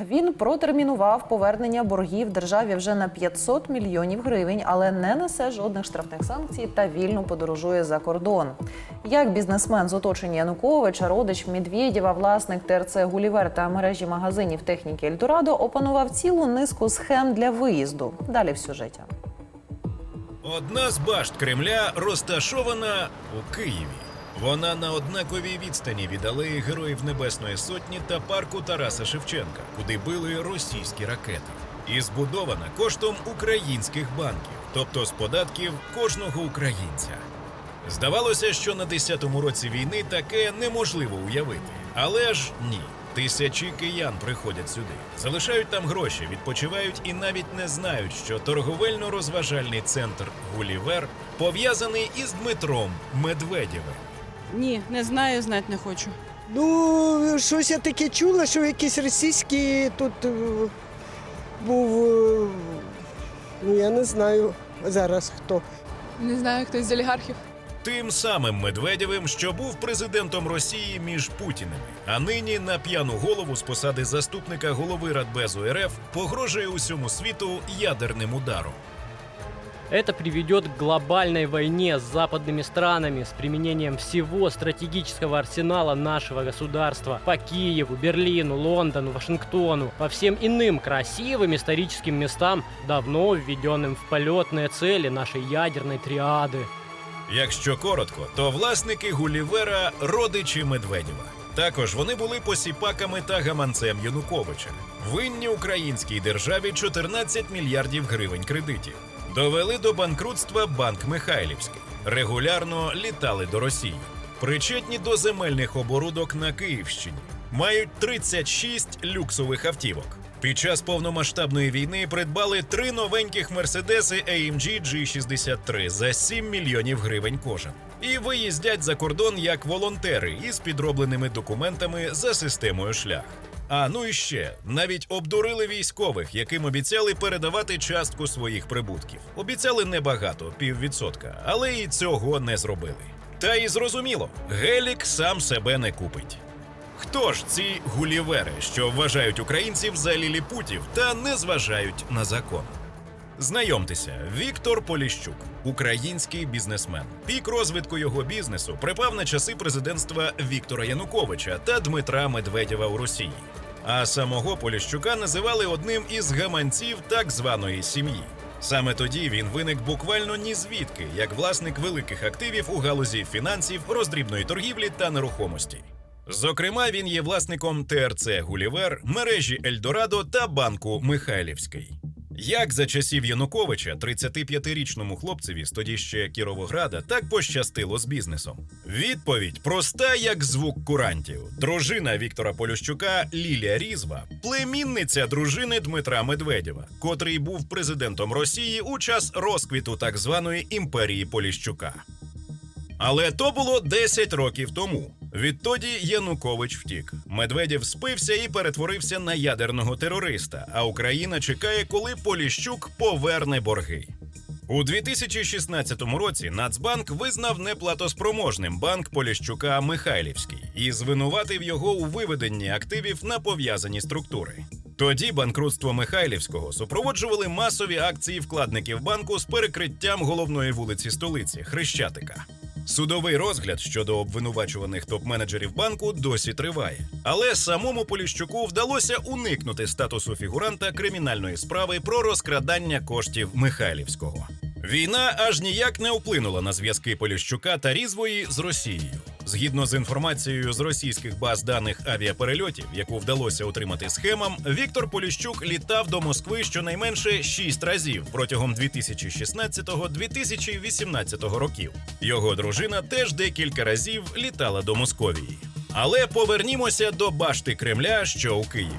Він протермінував повернення боргів державі вже на 500 мільйонів гривень, але не несе жодних штрафних санкцій та вільно подорожує за кордон. Як бізнесмен з оточення Януковича, родич Медведєва, власник ТРЦ Гулівер та мережі магазинів техніки Ельдорадо опанував цілу низку схем для виїзду. Далі в сюжеті. Одна з башт Кремля розташована у Києві. Вона на однаковій відстані від алеї Героїв Небесної Сотні та парку Тараса Шевченка, куди били російські ракети, і збудована коштом українських банків, тобто з податків кожного українця. Здавалося, що на 10-му році війни таке неможливо уявити, але ж ні. Тисячі киян приходять сюди, залишають там гроші, відпочивають і навіть не знають, що торговельно-розважальний центр Гулівер пов'язаний із Дмитром Медведєвим. Ні, не знаю, знати не хочу. Ну, щось я таке чула, що якийсь російський тут е, був. е, Ну, я не знаю зараз хто. Не знаю, хтось з олігархів. Тим самим Медведєвим, що був президентом Росії між Путіними, а нині на п'яну голову з посади заступника голови Радбезу РФ погрожує усьому світу ядерним ударом. Это приведет к глобальной войне с западными странами с применением всего стратегического арсенала нашего государства по Киеву, Берлину, Лондону, Вашингтону, по всем иным красивым историческим местам, давно введенным в полетные цели нашей ядерной триады. Якщо коротко, то власники Гулівера родичі Медведєва. Також вони були посіпаками та гаманцем Януковича. Винні українській державі 14 мільярдів гривень кредитів. Довели до банкрутства банк Михайлівський. Регулярно літали до Росії. Причетні до земельних оборудок на Київщині. Мають 36 люксових автівок. Під час повномасштабної війни придбали три новеньких мерседеси AMG G63 за 7 мільйонів гривень кожен. І виїздять за кордон як волонтери із підробленими документами за системою шлях. А ну і ще навіть обдурили військових, яким обіцяли передавати частку своїх прибутків. Обіцяли небагато, піввідсотка, але і цього не зробили. Та і зрозуміло, гелік сам себе не купить. Хто ж ці гулівери, що вважають українців за ліліпутів та не зважають на закон? Знайомтеся, Віктор Поліщук, український бізнесмен. Пік розвитку його бізнесу припав на часи президентства Віктора Януковича та Дмитра Медведєва у Росії. А самого Поліщука називали одним із гаманців так званої сім'ї. Саме тоді він виник буквально ні звідки, як власник великих активів у галузі фінансів, роздрібної торгівлі та нерухомості. Зокрема, він є власником ТРЦ Гулівер, мережі Ельдорадо та банку Михайлівський. Як за часів Януковича 35-річному хлопцеві з тоді ще Кіровограда так пощастило з бізнесом? Відповідь проста, як звук курантів. Дружина Віктора Полющука Лілія Різва, племінниця дружини Дмитра Медведєва, котрий був президентом Росії у час розквіту так званої імперії Поліщука. Але то було 10 років тому. Відтоді Янукович втік. Медведєв спився і перетворився на ядерного терориста. А Україна чекає, коли Поліщук поверне борги. У 2016 році Нацбанк визнав неплатоспроможним банк Поліщука Михайлівський і звинуватив його у виведенні активів на пов'язані структури. Тоді банкрутство Михайлівського супроводжували масові акції вкладників банку з перекриттям головної вулиці столиці Хрещатика. Судовий розгляд щодо обвинувачуваних топ-менеджерів банку досі триває. Але самому Поліщуку вдалося уникнути статусу фігуранта кримінальної справи про розкрадання коштів Михайлівського. Війна аж ніяк не вплинула на зв'язки Поліщука та Різвої з Росією. Згідно з інформацією з російських баз даних авіаперельотів, яку вдалося отримати схемам, Віктор Поліщук літав до Москви щонайменше 6 разів протягом 2016-2018 років. Його дружина теж декілька разів літала до Московії. Але повернімося до башти Кремля, що у Києві.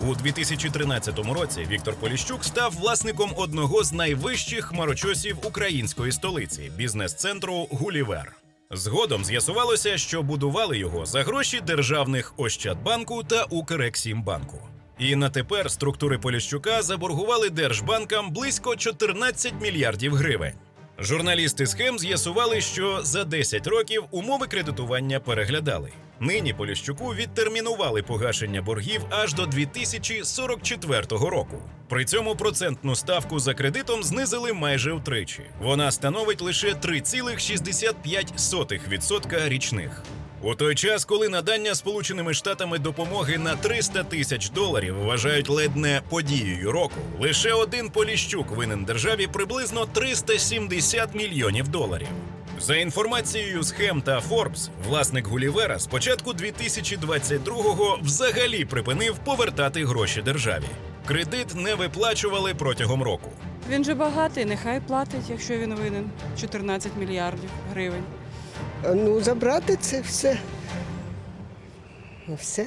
У 2013 році Віктор Поліщук став власником одного з найвищих хмарочосів української столиці бізнес-центру Гулівер. Згодом з'ясувалося, що будували його за гроші державних Ощадбанку та Укрексімбанку. І на тепер структури Поліщука заборгували держбанкам близько 14 мільярдів гривень. Журналісти схем з'ясували, що за 10 років умови кредитування переглядали. Нині Поліщуку відтермінували погашення боргів аж до 2044 року. При цьому процентну ставку за кредитом знизили майже втричі. Вона становить лише 3,65% річних. У той час, коли надання Сполученими Штатами допомоги на 300 тисяч доларів вважають ледь не подією року, лише один Поліщук винен державі приблизно 370 мільйонів доларів. За інформацією схем та Forbes, власник Гулівера з початку 2022-го взагалі припинив повертати гроші державі. Кредит не виплачували протягом року. Він же багатий, нехай платить, якщо він винен 14 мільярдів гривень. Ну, забрати це все. Ну, Все.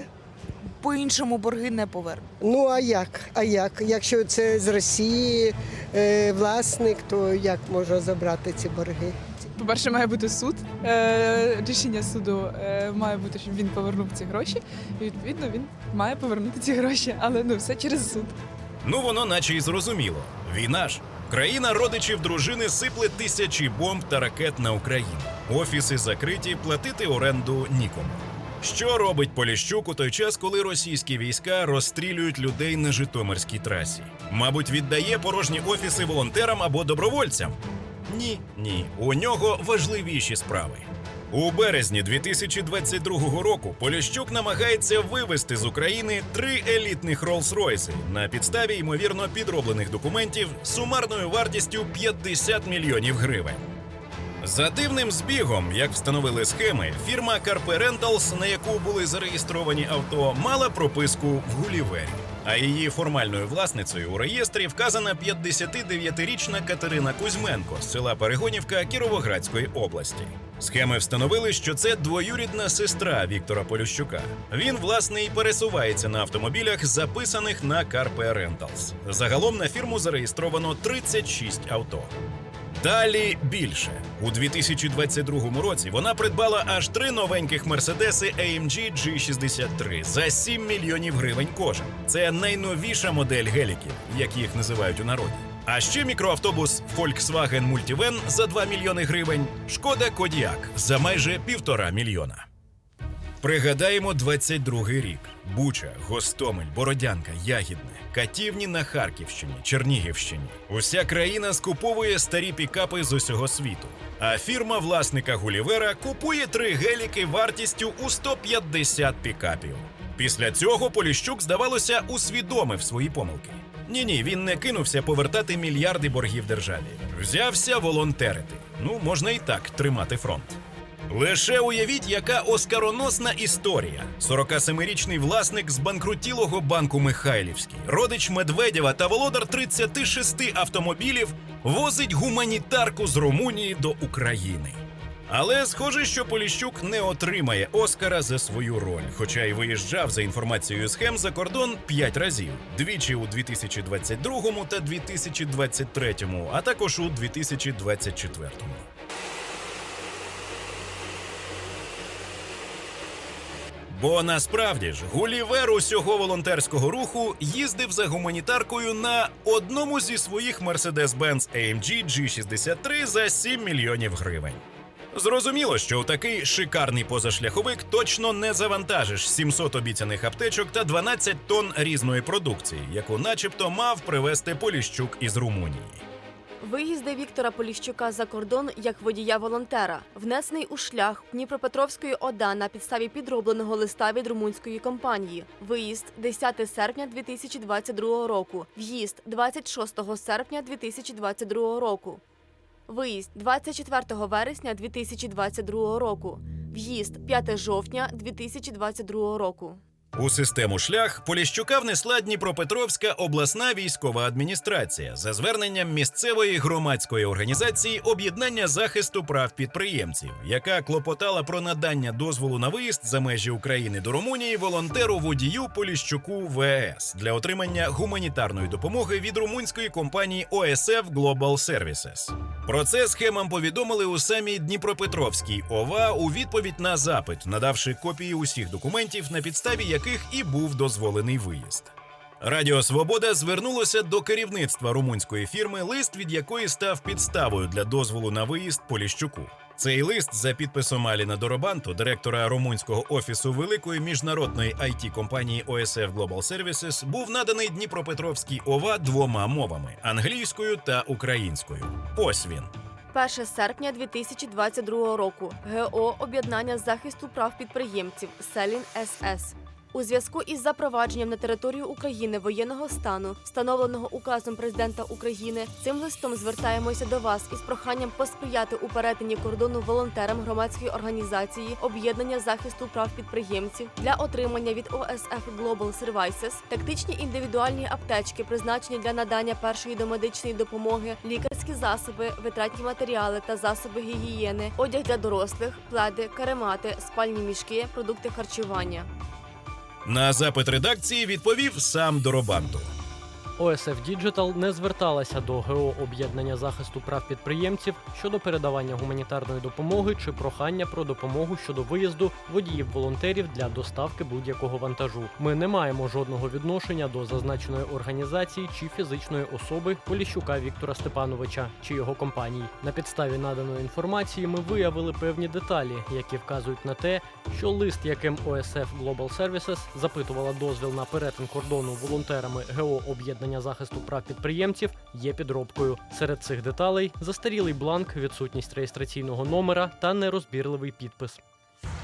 По-іншому борги не повернуть. Ну а як? А як? Якщо це з Росії е, власник, то як можна забрати ці борги? По-перше, має бути суд. Е, рішення суду е, має бути, щоб він повернув ці гроші. І відповідно він має повернути ці гроші, але ну все через суд. Ну воно наче й зрозуміло. Війна ж. Країна родичів дружини сипле тисячі бомб та ракет на Україну. Офіси закриті, платити оренду нікому. Що робить Поліщук у той час, коли російські війська розстрілюють людей на Житомирській трасі? Мабуть, віддає порожні офіси волонтерам або добровольцям? Ні, ні. У нього важливіші справи. У березні 2022 року Поліщук намагається вивезти з України три елітних Роллс-Ройси на підставі ймовірно підроблених документів сумарною вартістю 50 мільйонів гривень. За дивним збігом, як встановили схеми, фірма Carpe Rentals, на яку були зареєстровані авто, мала прописку в Гулівері. А її формальною власницею у реєстрі вказана 59-річна Катерина Кузьменко з села Перегонівка Кіровоградської області. Схеми встановили, що це двоюрідна сестра Віктора Полющука. Він, власне, і пересувається на автомобілях, записаних на Carpe Rentals. Загалом на фірму зареєстровано 36 авто. Далі більше у 2022 році вона придбала аж три новеньких мерседеси AMG G63 за 7 мільйонів гривень кожен. Це найновіша модель геліків, як їх називають у народі. А ще мікроавтобус Volkswagen Multivan за 2 мільйони гривень, шкода Кодіак за майже півтора мільйона. Пригадаємо 22-й рік: Буча, Гостомель, Бородянка, Ягідне, Катівні на Харківщині, Чернігівщині. Уся країна скуповує старі пікапи з усього світу. А фірма власника Гулівера купує три геліки вартістю у 150 пікапів. Після цього Поліщук, здавалося, усвідомив свої помилки. Ні, ні, він не кинувся повертати мільярди боргів державі. Взявся волонтерити. Ну, можна і так тримати фронт. Лише уявіть, яка оскароносна історія. 47-річний власник збанкрутілого банку Михайлівський, родич Медведєва та володар 36 автомобілів возить гуманітарку з Румунії до України. Але схоже, що Поліщук не отримає Оскара за свою роль, хоча й виїжджав за інформацією схем за кордон п'ять разів: двічі у 2022 та 2023, а також у 2024. Бо насправді ж Гулівер усього волонтерського руху їздив за гуманітаркою на одному зі своїх Mercedes-Benz AMG G63 за 7 мільйонів гривень. Зрозуміло, що у такий шикарний позашляховик точно не завантажиш 700 обіцяних аптечок та 12 тонн різної продукції, яку начебто мав привезти Поліщук із Румунії. Виїзди Віктора Поліщука за кордон як водія-волонтера, внесений у шлях Дніпропетровської ОДА на підставі підробленого листа від румунської компанії. Виїзд 10 серпня 2022 року. В'їзд 26 серпня 2022 року. Виїзд 24 вересня 2022 року. В'їзд 5 жовтня 2022 року. У систему шлях Поліщука внесла Дніпропетровська обласна військова адміністрація за зверненням місцевої громадської організації об'єднання захисту прав підприємців, яка клопотала про надання дозволу на виїзд за межі України до Румунії волонтеру водію Поліщуку ВС для отримання гуманітарної допомоги від румунської компанії OSF Global Services. Про це схемам повідомили у самій Дніпропетровській ОВА у відповідь на запит, надавши копії усіх документів, на підставі яких і був дозволений виїзд. Радіо Свобода звернулося до керівництва румунської фірми, лист від якої став підставою для дозволу на виїзд Поліщуку. Цей лист за підписом Аліна Доробанту, директора румунського офісу великої міжнародної it компанії OSF Global Services, був наданий Дніпропетровській ОВА двома мовами англійською та українською. Ось він. 1 серпня 2022 року. ГО об'єднання захисту прав підприємців Селін СС. У зв'язку із запровадженням на територію України воєнного стану, встановленого указом президента України, цим листом звертаємося до вас із проханням посприяти у перетині кордону волонтерам громадської організації об'єднання захисту прав підприємців для отримання від OSF Global Services тактичні індивідуальні аптечки, призначені для надання першої домедичної допомоги, лікарські засоби, витратні матеріали та засоби гігієни, одяг для дорослих, пледи, каремати, спальні мішки, продукти харчування. На запит редакції відповів сам Доробанту. OSF Digital не зверталася до ГО об'єднання захисту прав підприємців щодо передавання гуманітарної допомоги чи прохання про допомогу щодо виїзду водіїв-волонтерів для доставки будь-якого вантажу. Ми не маємо жодного відношення до зазначеної організації чи фізичної особи Поліщука Віктора Степановича чи його компаній. На підставі наданої інформації ми виявили певні деталі, які вказують на те, що лист, яким OSF Global Services запитувала дозвіл на перетин кордону волонтерами ГО об'єднання захисту прав підприємців, є підробкою. Серед цих деталей застарілий бланк, відсутність реєстраційного номера та нерозбірливий підпис.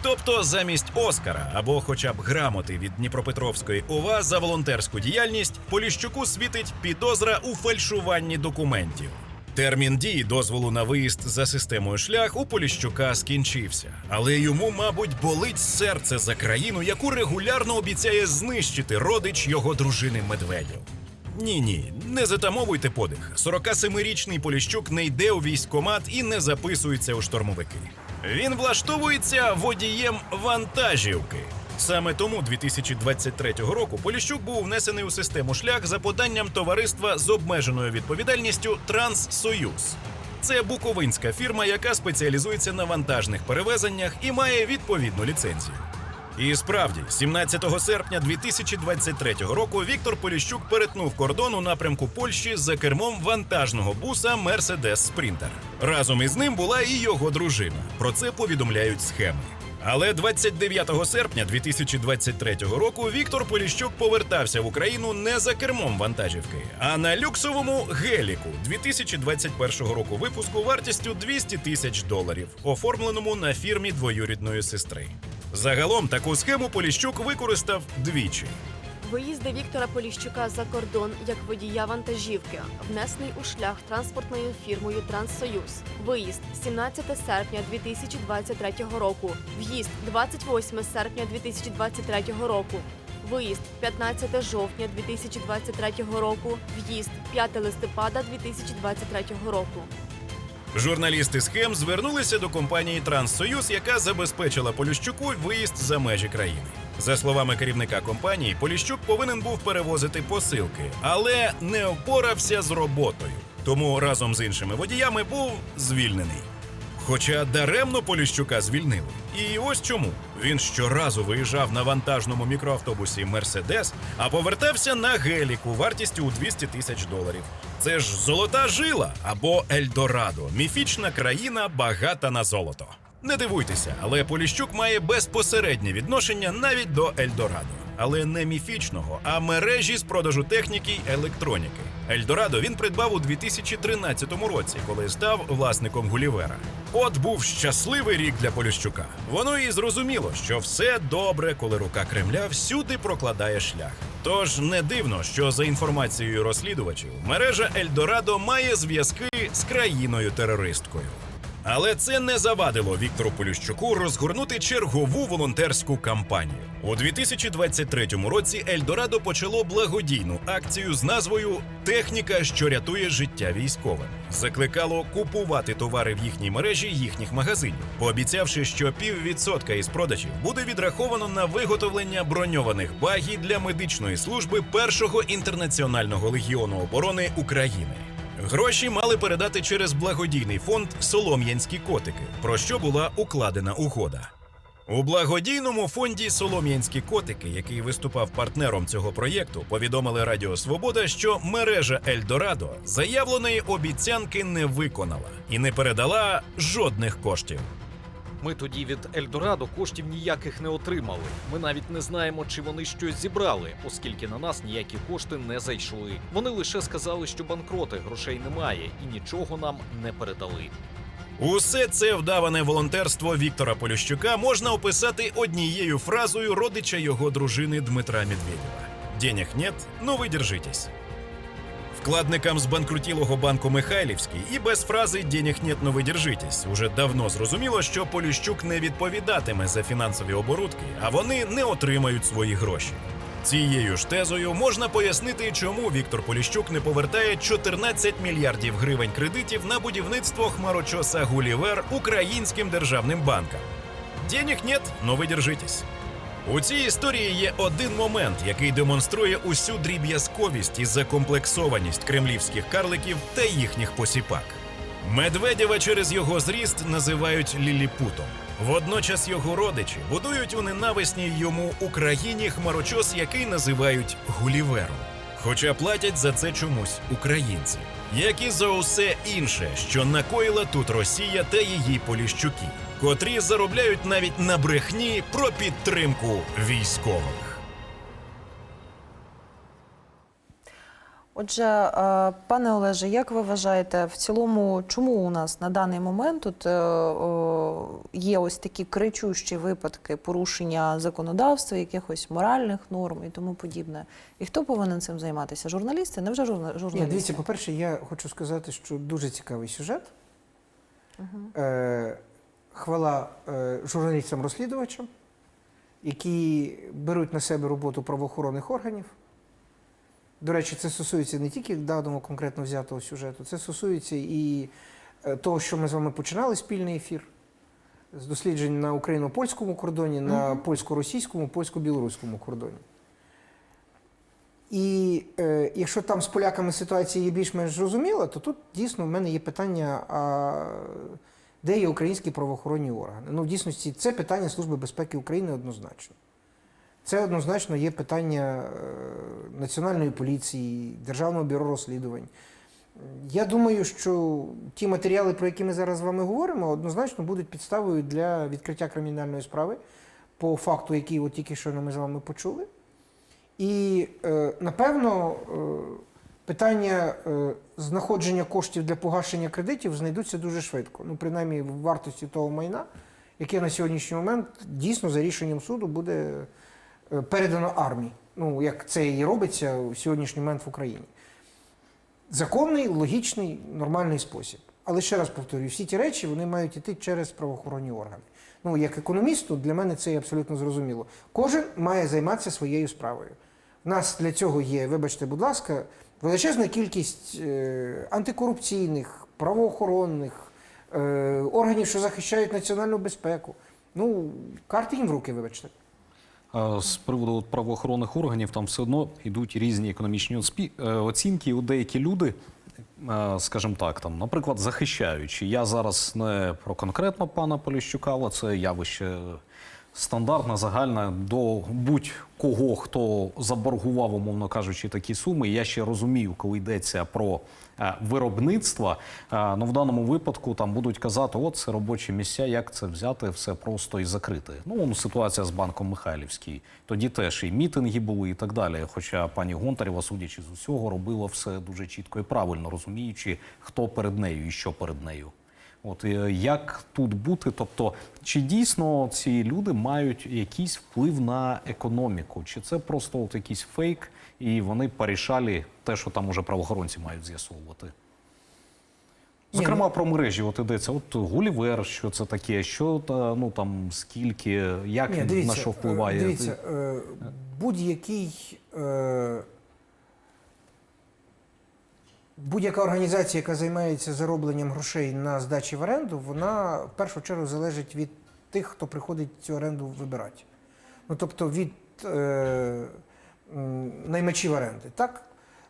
Тобто замість Оскара або хоча б грамоти від Дніпропетровської ОВА за волонтерську діяльність Поліщуку світить підозра у фальшуванні документів. Термін дії дозволу на виїзд за системою шлях у Поліщука скінчився, але йому, мабуть, болить серце за країну, яку регулярно обіцяє знищити родич його дружини Медведєв. Ні, ні, не затамовуйте подих. 47-річний Поліщук не йде у військкомат і не записується у штурмовики. Він влаштовується водієм вантажівки. Саме тому 2023 року Поліщук був внесений у систему шлях за поданням товариства з обмеженою відповідальністю Транссоюз. Це буковинська фірма, яка спеціалізується на вантажних перевезеннях і має відповідну ліцензію. І справді, 17 серпня 2023 року Віктор Поліщук перетнув кордон у напрямку Польщі за кермом вантажного буса Mercedes Sprinter. Разом із ним була і його дружина. Про це повідомляють схеми. Але 29 серпня 2023 року Віктор Поліщук повертався в Україну не за кермом вантажівки, а на люксовому геліку 2021 року випуску вартістю 200 тисяч доларів, оформленому на фірмі двоюрідної сестри. Загалом таку схему Поліщук використав двічі. Виїзди Віктора Поліщука за кордон як водія вантажівки, внесений у шлях транспортною фірмою Транссоюз. Виїзд 17 серпня 2023 року. В'їзд 28 серпня 2023 року. Виїзд 15 жовтня 2023 року. В'їзд 5 листопада 2023 року. Журналісти схем звернулися до компанії Транссоюз, яка забезпечила Поліщуку виїзд за межі країни. За словами керівника компанії, Поліщук повинен був перевозити посилки, але не впорався з роботою. Тому разом з іншими водіями був звільнений. Хоча даремно Поліщука звільнили. І ось чому він щоразу виїжджав на вантажному мікроавтобусі Мерседес, а повертався на геліку вартістю у 200 тисяч доларів. Це ж золота жила або Ельдорадо, міфічна країна, багата на золото. Не дивуйтеся, але Поліщук має безпосереднє відношення навіть до Ельдорадо, але не міфічного, а мережі з продажу техніки й електроніки. Ельдорадо він придбав у 2013 році, коли став власником Гулівера. От був щасливий рік для Поліщука. Воно і зрозуміло, що все добре, коли рука Кремля всюди прокладає шлях. Тож не дивно, що за інформацією розслідувачів, мережа Ельдорадо має зв'язки з країною терористкою. Але це не завадило Віктору Поліщуку розгорнути чергову волонтерську кампанію. У 2023 році Ельдорадо почало благодійну акцію з назвою Техніка, що рятує життя військовим. Закликало купувати товари в їхній мережі їхніх магазинів, пообіцявши, що піввідсотка із продажів буде відраховано на виготовлення броньованих багі для медичної служби першого інтернаціонального легіону оборони України. Гроші мали передати через благодійний фонд Солом'янські котики, про що була укладена угода. У благодійному фонді Солом'янські котики, який виступав партнером цього проєкту, повідомили Радіо Свобода, що мережа Ельдорадо заявленої обіцянки не виконала і не передала жодних коштів. Ми тоді від Ельдорадо коштів ніяких не отримали. Ми навіть не знаємо, чи вони щось зібрали, оскільки на нас ніякі кошти не зайшли. Вони лише сказали, що банкроти грошей немає і нічого нам не передали. Усе це вдаване волонтерство Віктора Полющука можна описати однією фразою родича його дружини Дмитра Медведєва: «Денег нет, ну ви держитесь. Вкладникам з банкрутілого банку Михайлівський і без фрази «Денег нет, ну ви держитесь» уже давно зрозуміло, що Поліщук не відповідатиме за фінансові оборудки, а вони не отримають свої гроші. Цією ж тезою можна пояснити, чому Віктор Поліщук не повертає 14 мільярдів гривень кредитів на будівництво хмарочоса Гулівер українським державним банкам. Денег нет, но ви держитесь. У цій історії є один момент, який демонструє усю дріб'язковість і закомплексованість кремлівських карликів та їхніх посіпак. Медведєва через його зріст називають ліліпутом. Водночас його родичі будують у ненависній йому Україні хмарочос, який називають Гулівером. Хоча платять за це чомусь українці, як і за усе інше, що накоїла тут Росія та її поліщуки, котрі заробляють навіть на брехні про підтримку військових. Отже, е, пане Олеже, як ви вважаєте, в цілому, чому у нас на даний момент тут е, є ось такі кричущі випадки порушення законодавства, якихось моральних норм і тому подібне? І хто повинен цим займатися? Журналісти? Невже журна- Ні, дивіться, по-перше, я хочу сказати, що дуже цікавий сюжет. Е, хвала журналістам-розслідувачам, які беруть на себе роботу правоохоронних органів. До речі, це стосується не тільки даного конкретно взятого сюжету, це стосується і е, того, що ми з вами починали спільний ефір з досліджень на україно-польському кордоні, на польсько-російському, польсько-білоруському кордоні. І е, якщо там з поляками ситуація є більш-менш зрозуміла, то тут дійсно в мене є питання, а де є українські правоохоронні органи. Ну, в дійсності, це питання Служби безпеки України однозначно. Це однозначно є питання е, Національної поліції, Державного бюро розслідувань. Я думаю, що ті матеріали, про які ми зараз з вами говоримо, однозначно будуть підставою для відкриття кримінальної справи по факту, який от тільки що ми з вами почули. І е, напевно е, питання знаходження коштів для погашення кредитів знайдуться дуже швидко. Ну, принаймні, в вартості того майна, яке на сьогоднішній момент дійсно за рішенням суду буде передано армії. Ну, як це і робиться в сьогоднішній момент в Україні. Законний, логічний, нормальний спосіб. Але ще раз повторюю, всі ті речі вони мають йти через правоохоронні органи. Ну, як економісту, для мене це є абсолютно зрозуміло. Кожен має займатися своєю справою. У нас для цього є, вибачте, будь ласка, величезна кількість е, антикорупційних, правоохоронних е, органів, що захищають національну безпеку. Ну, карти їм в руки, вибачте. З приводу от правоохоронних органів там все одно йдуть різні економічні е, оцінки. У деякі люди, е, скажімо так, там, наприклад, захищаючи. Я зараз не про конкретно пана Поліщука, це явище стандартне, загальне до будь-кого, хто заборгував, умовно кажучи, такі суми. Я ще розумію, коли йдеться про е, виробництво. Е, Ну, в даному випадку там будуть казати, от це робочі місця, як це взяти, все просто і закрити. Ну, ситуація з банком Михайлівський. Тоді теж і мітинги були, і так далі. Хоча пані Гонтарєва, судячи з усього, робила все дуже чітко і правильно, розуміючи, хто перед нею і що перед нею. От е, як тут бути? Тобто, чи дійсно ці люди мають якийсь вплив на економіку? Чи це просто от якийсь фейк, і вони порішали те, що там уже правоохоронці мають з'ясовувати? Зокрема, про мережі от ідеться. От Гулівер, що це таке, що ну там скільки, як Ні, дивіться, на що е, впливає? Дивіться, е, будь-який. Е, Будь-яка організація, яка займається заробленням грошей на здачі в оренду, вона в першу чергу залежить від тих, хто приходить цю оренду вибирати. Ну тобто від е, наймачів оренди. Так?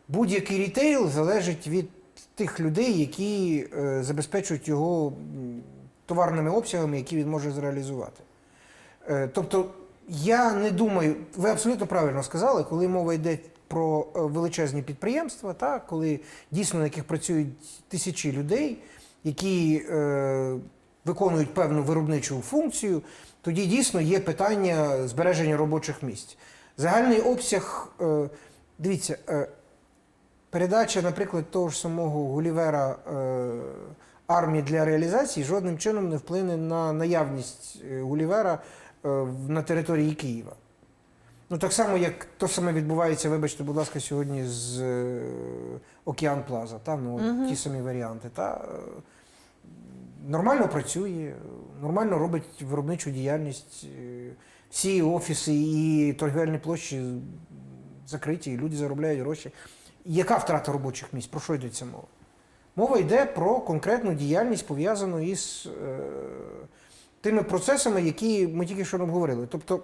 Будь-який рітейл залежить від тих людей, які е, забезпечують його товарними обсягами, які він може зреалізувати. Е, Тобто, я не думаю, ви абсолютно правильно сказали, коли мова йде про е, величезні підприємства, та, коли дійсно на яких працюють тисячі людей, які е, виконують певну виробничу функцію, тоді дійсно є питання збереження робочих місць. Загальний обсяг, е, дивіться, е, передача, наприклад, того ж самого Гулівера е, армії для реалізації жодним чином не вплине на наявність е, Гулівера е, на території Києва. Ну, так само, як то саме відбувається, вибачте, будь ласка, сьогодні з е, Океан Плаза, та, ну, от ті самі варіанти. Та, е, нормально працює, нормально робить виробничу діяльність. е, Всі офіси і торгівельні площі закриті, і люди заробляють гроші. Яка втрата робочих місць? Про що йдеться мова? Мова йде про конкретну діяльність, пов'язану із е, тими процесами, які ми тільки що обговорили. Тобто,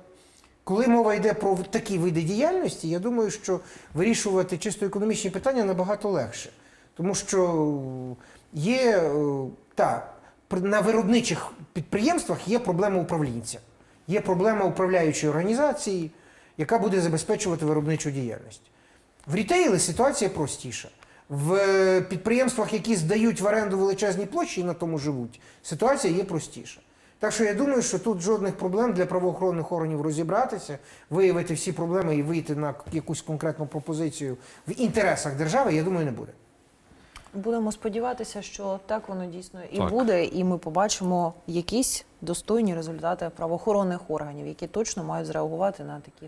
коли мова йде про такі види діяльності, я думаю, що вирішувати чисто економічні питання набагато легше. Тому що є е, та, на виробничих підприємствах є проблема управлінця, є проблема управляючої організації, яка буде забезпечувати виробничу діяльність. В рітейлі ситуація простіша. В е, підприємствах, які здають в оренду величезні площі і на тому живуть, ситуація є простіша. Так що я думаю, що тут жодних проблем для правоохоронних органів розібратися, виявити всі проблеми і вийти на якусь конкретну пропозицію в інтересах держави, я думаю, не буде. Будемо сподіватися, що так воно дійсно і Так. буде, і ми побачимо якісь достойні результати правоохоронних органів, які точно мають зреагувати на такі